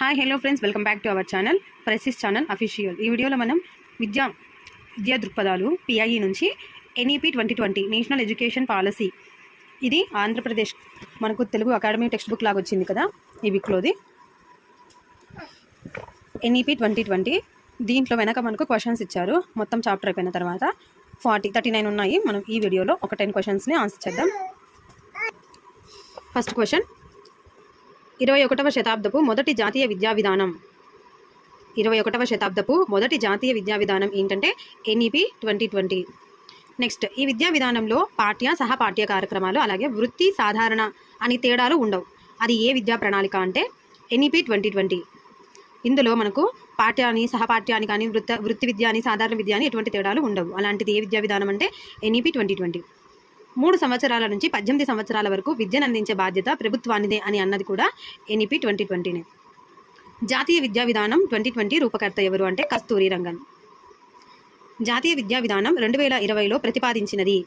Hi hello friends welcome back to our channel precis channel official ఈ వీడియోలో మనం విద్యా విద్యా దృక్పథాలు పిఐఈ నుంచి NEP twenty twenty national education policy ఇది ఆంధ్రప్రదేశ్ మనకు తెలుగు అకాడమీ టెక్స్ట్ బుక్ లాగా వచ్చింది కదా ఈ బుక్లోది ఎన్ఈపి ట్వంటీ ట్వంటీ దీంట్లో వెనక మనకు క్వశ్చన్స్ ఇచ్చారు. మొత్తం చాప్టర్ అయిపోయిన తర్వాత ఫార్టీ థర్టీ నైన్ ఉన్నాయి. మనం ఈ వీడియోలో ఒక టెన్ క్వశ్చన్స్ని ఆన్సర్ చేద్దాం. ఫస్ట్ క్వశ్చన్ ఇరవై ఒకటవ శతాబ్దపు మొదటి జాతీయ విద్యా విధానం. ఇరవై ఒకటవ శతాబ్దపు మొదటి జాతీయ విద్యా విధానం ఏంటంటే ఎన్ఈపి ట్వంటీ ట్వంటీ నెక్స్ట్ ఈ విద్యా విధానంలో పాఠ్య సహ పాఠ్య కార్యక్రమాలు అలాగే వృత్తి సాధారణ అని తేడాలు ఉండవు. అది ఏ విద్యా ప్రణాళిక అంటే ఎన్ఈపి ట్వంటీ ట్వంటీ ఇందులో మనకు పాఠ్యాన్ని సహపాఠ్యాన్ని కానీ వృత్త వృత్తి విద్య అని సాధారణ విద్య అని ఎటువంటి తేడాలు ఉండవు. అలాంటిది ఏ విద్యా విధానం అంటే ఎన్ఈపి ట్వంటీ ట్వంటీ మూడు సంవత్సరాల నుంచి పద్దెనిమిది సంవత్సరాల వరకు విద్యను అందించే బాధ్యత ప్రభుత్వానిదే అని అన్నది కూడా ఎన్ఈపి ట్వంటీ ట్వంటీనే. జాతీయ విద్యా విధానం ట్వంటీ ట్వంటీ రూపకర్త ఎవరు అంటే కస్తూరి రంగన్. జాతీయ విద్యా విధానం రెండు వేల ఇరవైలో ప్రతిపాదించినది.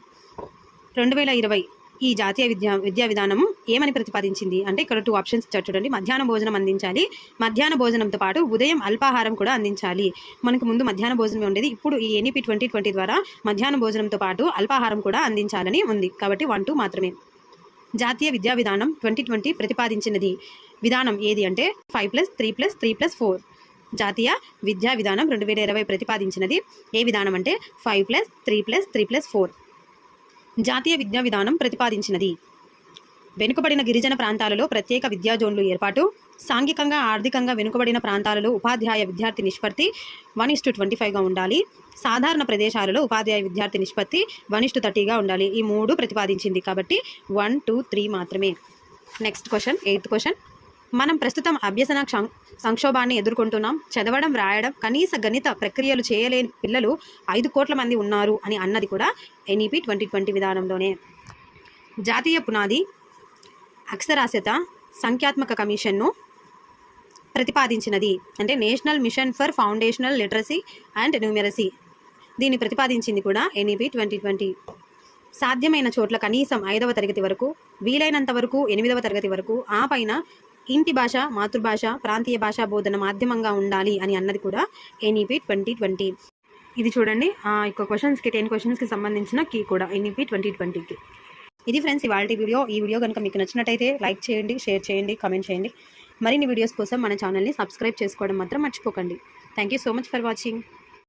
రెండు వేల ఇరవై ఈ జాతీయ విద్యా విద్యా విధానం ఏమని ప్రతిపాదించింది? అంటే ఇక్కడ టూ ఆప్షన్స్ ఇచ్చారు చూడండి. మధ్యాహ్న భోజనం అందించాలి. మధ్యాహ్న భోజనంతో పాటు ఉదయం అల్పాహారం కూడా అందించాలి. మనకు ముందు మధ్యాహ్న భోజనం ఉండేది. ఇప్పుడు ఈ ఎన్ఈపి ట్వంటీ ట్వంటీ ద్వారా మధ్యాహ్న భోజనంతో పాటు అల్పాహారం కూడా అందించాలని ఉంది. కాబట్టి వన్ టూ మాత్రమే. జాతీయ విద్యా విధానం ట్వంటీ ట్వంటీ ప్రతిపాదించినది విధానం ఏది అంటే five plus three plus three plus four జాతీయ విద్యా విధానం రెండు వేల ఇరవై ప్రతిపాదించినది ఏ విధానం అంటే five plus three plus three plus four జాతీయ విద్యా విధానం ప్రతిపాదించినది. వెనుకబడిన గిరిజన ప్రాంతాలలో ప్రత్యేక విద్యా జోన్లు ఏర్పాటు సాంఘికంగా ఆర్థికంగా వెనుకబడిన ప్రాంతాలలో ఉపాధ్యాయ విద్యార్థి నిష్పత్తి వన్ ఇస్టు ట్వంటీ ఫైవ్గా ఉండాలి. సాధారణ ప్రదేశాలలో ఉపాధ్యాయ విద్యార్థి నిష్పత్తి వన్ ఇస్టు థర్టీగా ఉండాలి. ఈ మూడు ప్రతిపాదించింది కాబట్టి వన్ టూ త్రీ మాత్రమే. Next question eighth question. మనం ప్రస్తుతం అభ్యసన సంక్షోభాన్ని ఎదుర్కొంటున్నాం. చదవడం రాయడం కనీస గణిత ప్రక్రియలు చేయలేని పిల్లలు ఐదు కోట్ల మంది ఉన్నారు అని అన్నది కూడా ఎన్ఈపి ట్వంటీ ట్వంటీ విధానంలోనే. జాతీయ పునాది అక్షరాస్యత సంఖ్యాత్మక కమిషన్ను ప్రతిపాదించినది. అంటే national mission for foundational literacy and numeracy. దీన్ని ప్రతిపాదించింది కూడా ఎన్ఈపి ట్వంటీ ట్వంటీ. సాధ్యమైన చోట్ల కనీసం ఐదవ తరగతి వరకు వీలైనంత వరకు ఎనిమిదవ తరగతి వరకు ఆ పైన ఇంటి భాష మాతృభాష ప్రాంతీయ భాషా బోధన మాధ్యమంగా ఉండాలి అని అన్నది కూడా ఎన్ఈపి ట్వంటీ ట్వంటీ. ఇది చూడండి. ఆ యొక్క క్వశ్చన్స్కి టెన్ క్వశ్చన్స్కి సంబంధించిన కీ కూడా ఎన్ఈపి ట్వంటీ ట్వంటీకి. ఇది ఫ్రెండ్స్ ఇవాళ వీడియో. ఈ వీడియో కనుక మీకు నచ్చినట్టయితే లైక్ చేయండి షేర్ చేయండి కామెంట్ చేయండి. మరిన్ని వీడియోస్ కోసం మన ఛానల్ని సబ్స్క్రైబ్ చేసుకోవడం మాత్రం మర్చిపోకండి. Thank you so much for watching